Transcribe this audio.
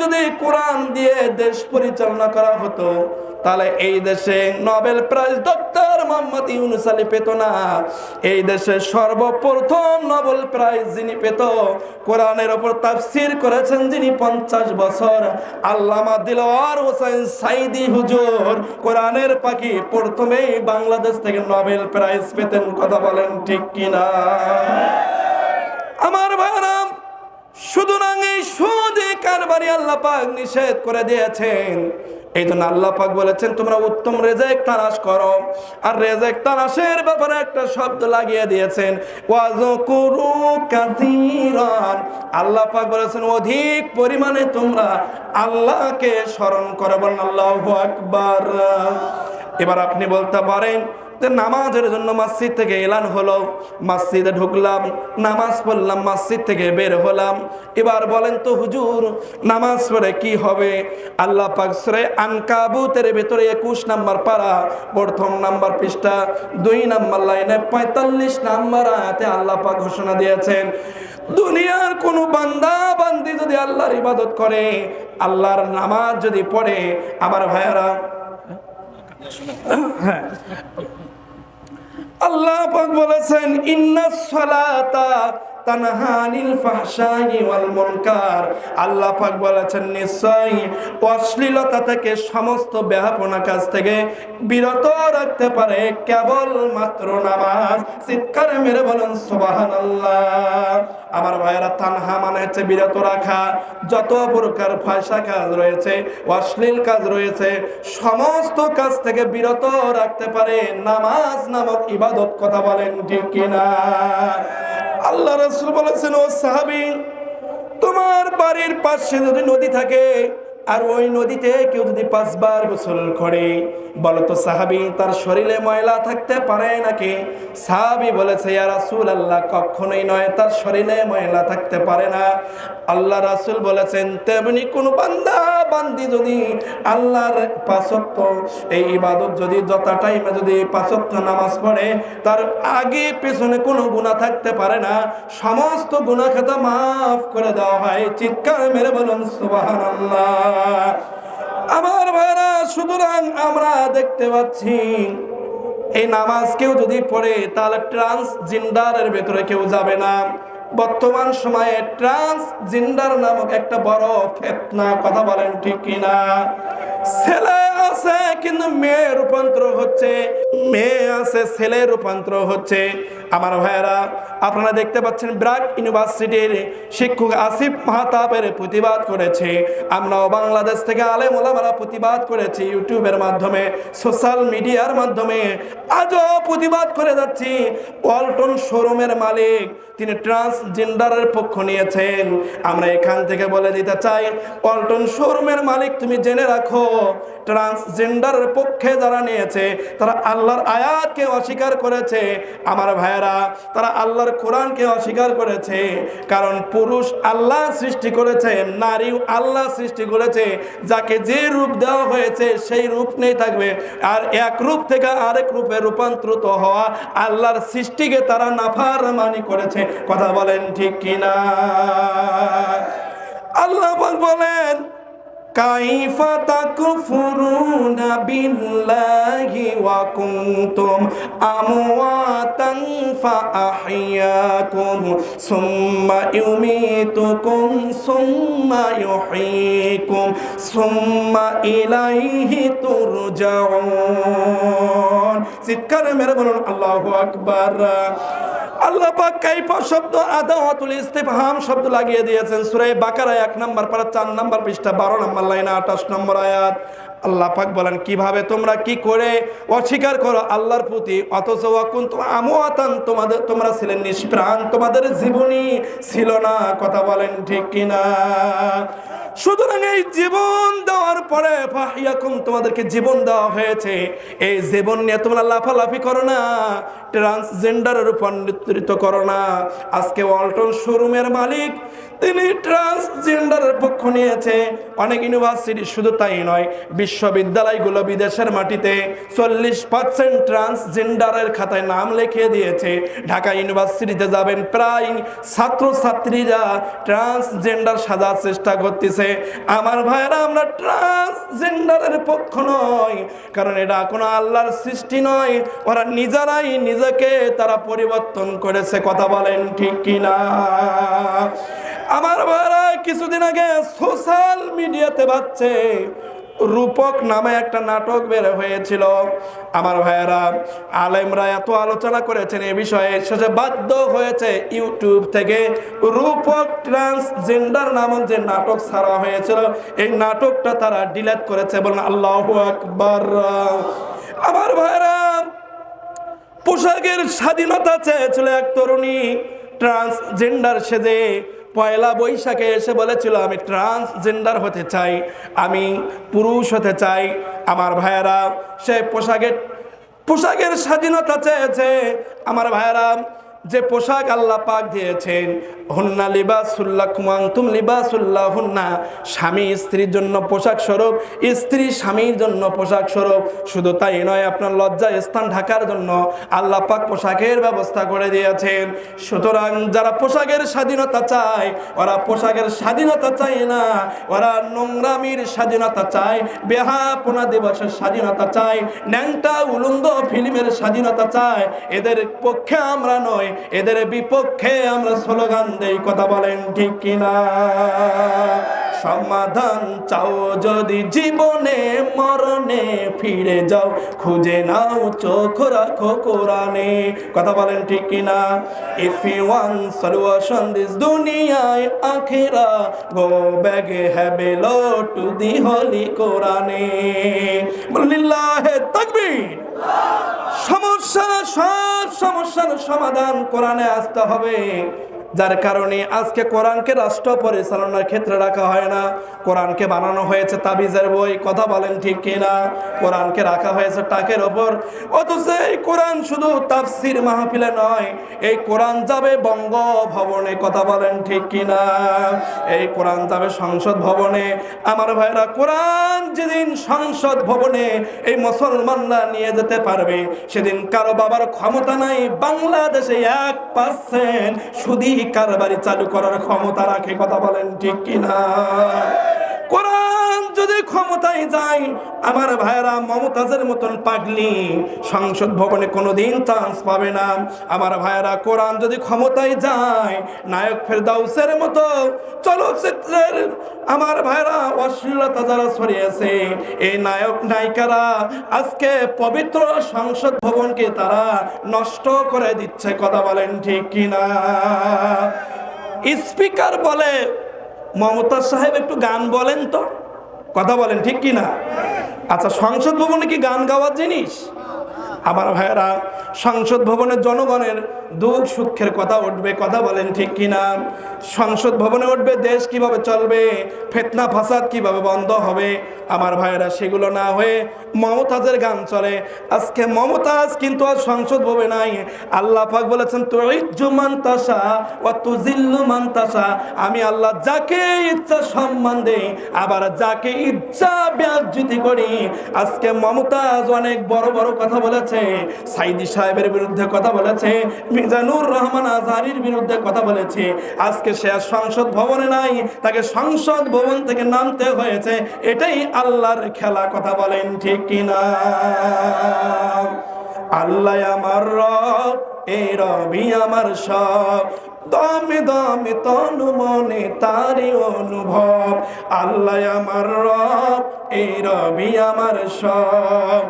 যদি কোরআন দিয়ে দেশ পরিচালনা করা হতো, তাহলে এই দেশে Nobel prize doctor Mohammad Yunus Ali পেত না। এই দেশে সর্বপ্রথম নোবেল প্রাইজ যিনি পেত, কোরআনের ওপর তাফসির করেছেন যিনি পঞ্চাশ বছর। আল্লামা দিলওয়ার হোসেন সাইদি হুজুর কোরআনের পাখি প্রথমেই বাংলাদেশ থেকে নোবেল প্রাইজ পেতেন, কথা বলেন ঠিক কিনা? আমার ভাইরাম সুতরাং এই সুদে কারবারি আল্লাহ পাক নিষেধ করে দিয়েছেন। এই জন্য আল্লাহ পাক বলেছেন, তোমরা উত্তম রেজেক তালাশ করো। আর রেজেক তালাশের ব্যাপারে একটা শব্দ লাগিয়ে দিয়েছেন ওয়াজকুরু কাসীরান। আল্লাহ পাক বলেছেন, অধিক পরিমাণে তোমরা আল্লাহকে স্মরণ করো। বলেন, আল্লাহু আকবার। এবার আপনি বলতে পারেন যে নামাজের জন্য মসজিদ থেকে এলান হলো। মসজিদে ঢুকলাম, নামাজ পড়লাম, মসজিদ থেকে বের হলাম। এবার বলেন তো, হুজুর, নামাজ পড়ে কি হবে? আল্লাহ পাক সূরা আনকাবুতের ভেতরে একুশ নাম্বার পারা, প্রথম নাম্বার পৃষ্ঠা, দুই নাম্বার লাইনে পঁয়তাল্লিশ নাম্বার আয়াতে আল্লাহ পাক ঘোষণা দিয়েছেন, দুনিয়ার কোনো বান্দা বান্দি যদি আল্লাহর ইবাদত করে, আল্লাহর নামাজ যদি পড়ে, আমার ভাইয়ারা আল্লাহ বলেছেন ইন্নাস সালাতা তানহানিল ফাহশাই ওয়াল মুনকার। আল্লাহ পাক বলেছেন, নিশ্চয়ই অশ্লীলতা থেকে সমস্ত ব্যাপনা কাজ থেকে বিরত রাখতে পারে কেবল মাত্র নামাজ। চিৎকার মেরে বলেন, সুবহানাল্লাহ। আমার ভাইয়েরা, তানহা মানে হচ্ছে বিরত রাখা। যত প্রকার ফাঁসা কাজ রয়েছে, অশ্লীল কাজ রয়েছে, সমস্ত কাজ থেকে বিরত রাখতে পারে। নামাজ নামক ইবাদত কথা বলেন ঠিক কিনা? আল্লাহ রসুল বলেছেন, ও সাহাবি, তোমার বাড়ির পাশে যদি নদী থাকে, আর ওই নদীতে কেউ যদি পাঁচবার গোসল করে বলো তো সাহাবি, তার শরীরে ময়লা থাকতে পারে নাকি? সাহাবি বলেছে, ইয়া রাসূল আল্লাহ কখনোই নয়, তার শরীরে ময়লা থাকতে পারে না। আল্লাহ রাসূল বলেছেন, তেমনি কোন বান্দা, বান্দি যদি আল্লাহর পাঁচক্ত, এই ইবাদত যদি যত টাইমে যদি পাঁচক্ত নামাজ পড়ে, তার আগে পেছনে কোনো গুনাহ থাকতে পারে না। সমস্ত গুনাহ খাতা মাফ করে দেওয়া হয়। চিৎকার মেরে বলুন, সুবহানাল্লাহ। আমার ভাইরা সুতরাং আমরা দেখতে পাচ্ছি, এই নামাজ কেউ যদি পড়ে, তাহলে ট্রান্স জিন্ডারের ভেতরে কেউ যাবে না। বর্তমান সময়ে ট্রান্স জিন্ডার নামক একটা বড় ফেতনা, কথা বলেন ঠিক কিনা? ছেলে আছে, কিন্তু মেয়ে রূপান্তর হচ্ছে, মেয়ে আছে, ছেলে রূপান্তর হচ্ছে। আমার ভাইয়েরা, আপনারা দেখতে পাচ্ছেন ব্রাক ইউনিভার্সিটির শিক্ষক আসিফ মাহতাবের প্রতিবাদ করেছে। আমরাও বাংলাদেশ থেকে আলেম ওলামারা প্রতিবাদ করেছি ইউটিউবের মাধ্যমে, সোশ্যাল মিডিয়ার মাধ্যমে। আজও প্রতিবাদ করে যাচ্ছি, ওয়ালটন শোরুমের মালিক, তিনি ট্রান্সজেন্ডারের পক্ষ নিয়েছেন। আমরা এখান থেকে বলে দিতে চাই, ওয়ালটন শোরুমের মালিক তুমি জেনে রাখো ট্রান্সজেন্ডারের পক্ষে যারা নিয়েছে, তারা আল্লাহর আয়াতকে অস্বীকার করেছে। আমার ভাইয়েরা, তারা আল্লাহর কোরআনকে অস্বীকার করেছে। কারণ পুরুষ আল্লাহ সৃষ্টি করেছে নারী আল্লাহ সৃষ্টি করেছে। যাকে যে রূপ দেওয়া হয়েছে, সেই রূপ নেই থাকবে। আর এক রূপ থেকে আরেক রূপে রূপান্তরিত হওয়া আল্লাহর সৃষ্টিকে তারা নাফার মানি করেছে। কথা বলেন ঠিক কিনা? আল্লাহ বলেন كيف تكفرون بالله وكنتم أمواتا فأحياكم ثم يميتكم ثم يحييكم ثم إليه ترجعون চিৎকার মেরে বলুন আল্লাহু আকবার আল্লাহ পাক কাইফা শব্দ, আদাওয়াতুল ইস্তিফহাম শব্দ লাগিয়ে দিয়েছেন। সূরা বাকারা এক নাম্বার পারা চার নাম্বার পৃষ্ঠা, বারো নাম্বার লাইন, আঠাশ নম্বর আয়াত। আল্লাহ পাক বলেন, কীভাবে তোমরা কি করে অস্বীকার করো আল্লাহর প্রতি? অথচ অকুন্ত আমোয়াতান তোমাদের, তোমরা ছিলেন নিষ্প্রাণ, তোমাদের জীবনী ছিল না। কথা বলেন ঠিক কিনা? সুতরাং এই জীবন দেওয়ার পরে ফাহিয়াকুম, তোমাদেরকে জীবন দেওয়া হয়েছে। এই জীবন নিয়ে তোমরা লাফালাফি করো না ট্রান্সজেন্ডারের উপর একত্রিত করো না। আজকে ওয়ালটন শোরুমের মালিক, তিনি ট্রান্সজেন্ডারের পক্ষ নিয়েছে। অনেক ইউনিভার্সিটি শুধু তাই নয়, বিশ্ববিদ্যালয়গুলো বিদেশের মাটিতে চল্লিশ পার্সেন্ট ট্রান্সজেন্ডারের খাতায় নাম লিখিয়ে দিয়েছে। ঢাকা ইউনিভার্সিটিতে যাবেন প্রায় ছাত্রছাত্রীরা ট্রান্সজেন্ডার সাজার চেষ্টা করতেছে। আমার ভাইয়েরা, আমরা ট্রান্সজেন্ডারের পক্ষ নয় কারণ এটা কোনো আল্লাহর সৃষ্টি নয়। ওরা নিজেরাই নিজেকে তারা পরিবর্তন করেছে। কথা বলেন ঠিক কিনা? আমার ভাইরা কিছুদিন আগে সোশ্যাল মিডিয়াতে বাচ্চে রূপক নামে একটা নাটক বের হয়েছিল। আমার ভাইয়েরা, আলেমরা এত আলোচনা করেছেন এ বিষয়ে শেষে বাধ্য হয়েছে ইউটিউব থেকে রূপক ট্রান্সজেন্ডার নামক যে নাটক ছাড়া হয়েছিল, এই নাটকটা তারা ডিলেট করেছে বলেন আল্লাহ আকবার। আমার ভাইয়েরা, পোশাকের স্বাধীনতা চেয়েছিল এক তরুণী ট্রান্সজেন্ডার সেজে পয়লা বৈশাখে এসে বলেছিল, আমি ট্রান্সজেন্ডার হতে চাই, আমি পুরুষ হতে চাই। আমার ভাইয়েরা, সে পোশাকের পোশাকের স্বাধীনতা চেয়েছে। আমার ভাইয়েরা যে পোশাক আল্লাহ পাক দিয়েছেন, হুন্না লিবাসুল্লাহ কুমান্তুম লিবাসুল্লাহ হুন্না। স্বামী স্ত্রীর জন্য পোশাক স্বরূপ, স্ত্রী স্বামীর জন্য পোশাক স্বরূপ। শুধু তাই নয়, আপনার লজ্জা স্থান ঢাকার জন্য আল্লাহ পাক পোশাকের ব্যবস্থা করে দিয়েছেন। সুতরাং যারা পোশাকের স্বাধীনতা চায়, ওরা পোশাকের স্বাধীনতা চায় না। ওরা নোংরামির স্বাধীনতা চায়, বেহাপনা দিবসের স্বাধীনতা চায়, ন্যাংটা উলঙ্গ ফিল্মের স্বাধীনতা চায়। এদের পক্ষে আমরা নয় এদের বিপক্ষে আমরা স্লোগান দেই, কথা বলেন ঠিক কিনা? সমাধান চাও যদি জীবনে, মরণে ফিরে যাও, খুঁজে নাও, চোখ রাখো কোরআনে, কথা বলেন ঠিক কিনা? If you one solution this দুনিয়ায়, আখিরা grow bag have a low to the holy কোরআনে। লিল্লাহে তাকবীর। সমস্যা সব সমস্যার সমাধান কোরআনে আসতে হবে। যার কারণে আজকে কোরআনকে রাষ্ট্র পরিচালনার ক্ষেত্রে রাখা হয় না। কোরআনকে বানানো হয়েছে তাবিজের বই, কথা বলেন ঠিক কিনা? কোরআনকে রাখা হয়েছে টাকের ওপর। অথচ এই কোরআন শুধু তাফসির মাহফিলে নয়, এই কোরআন যাবে বঙ্গ ভবনে কথা বলেন ঠিক কিনা? এই কোরআন যাবে সংসদ ভবনে। আমার ভাইরা কোরআন যেদিন সংসদ ভবনে এই মুসলমানরা নিয়ে যেতে পারবে, সেদিন কারও বাবার ক্ষমতা নাই, বাংলাদেশে এক পার্সেন্ট সুদি কারবারি চালু করার ক্ষমতা রাখে কথা বলেন ঠিক কিনা? ক্ষমতায় যায় আমার ভাইয়েরা মমতাজের মতন পাগলি। সংসদ ভবনে কোনোদিন চান্স পাবে না। আমার ভাইয়েরা, কোরআন যদি ক্ষমতায় যায়, নায়ক ফেরদাউসের মতো চলচ্চিত্রের আমার ভাইয়েরা অশ্লীলতা যারা ছড়িয়েছে, এই নায়ক নায়িকারা আজকে পবিত্র সংসদ ভবনকে তারা নষ্ট করে দিচ্ছে, কথা বলেন ঠিক কিনা? স্পিকার বলে মমতা সাহেব একটু গান বলেন তো। কথা বলেন ঠিক কি না আচ্ছা সংসদ ভবনে কি গান গাওয়ার জিনিস? আমার ভাইয়েরা, সংসদ ভবনের জনগণের দুঃখ সুখের কথা উঠবে, কথা বলেন ঠিক কিনা? সংসদ ভবনে উঠবে, দেশ কীভাবে চলবে, ফেতনা ফাসাদ কীভাবে বন্ধ হবে? আমার ভাইয়েরা, সেগুলো না হয়ে মমতাজের গান চলে। আজকে মমতাজ কিন্তু আর সংসদ ভবনে নাই। আল্লাহ পাক বলেছেন, তুইজ্জু মান্তাসা ও তুজিল্লু মান্তাসা আমি আল্লাহ যাকে ইচ্ছা সম্মান দেই, আবার যাকে ইচ্ছা ব্যাজ্যুতি করি। আজকে মমতাজ অনেক বড় বড় কথা বলেছে সাইদি সাহেবের বিরুদ্ধে কথা বলেছে, মিজানুর রহমান আজহারির বিরুদ্ধে কথা বলেছে। আজকে সে সংসদ ভবনে নাই, তাকে সংসদ ভবন থেকে নামতে হয়েছে, এটাই আল্লাহর খেলা, কথা বলেন ঠিক কিনা? আল্লাহ আমার রব, এই রবি আমার সব। দমে দমে তনু মনে তারি অনুভব। আল্লাহ আমার রব, এই রবি আমার সব।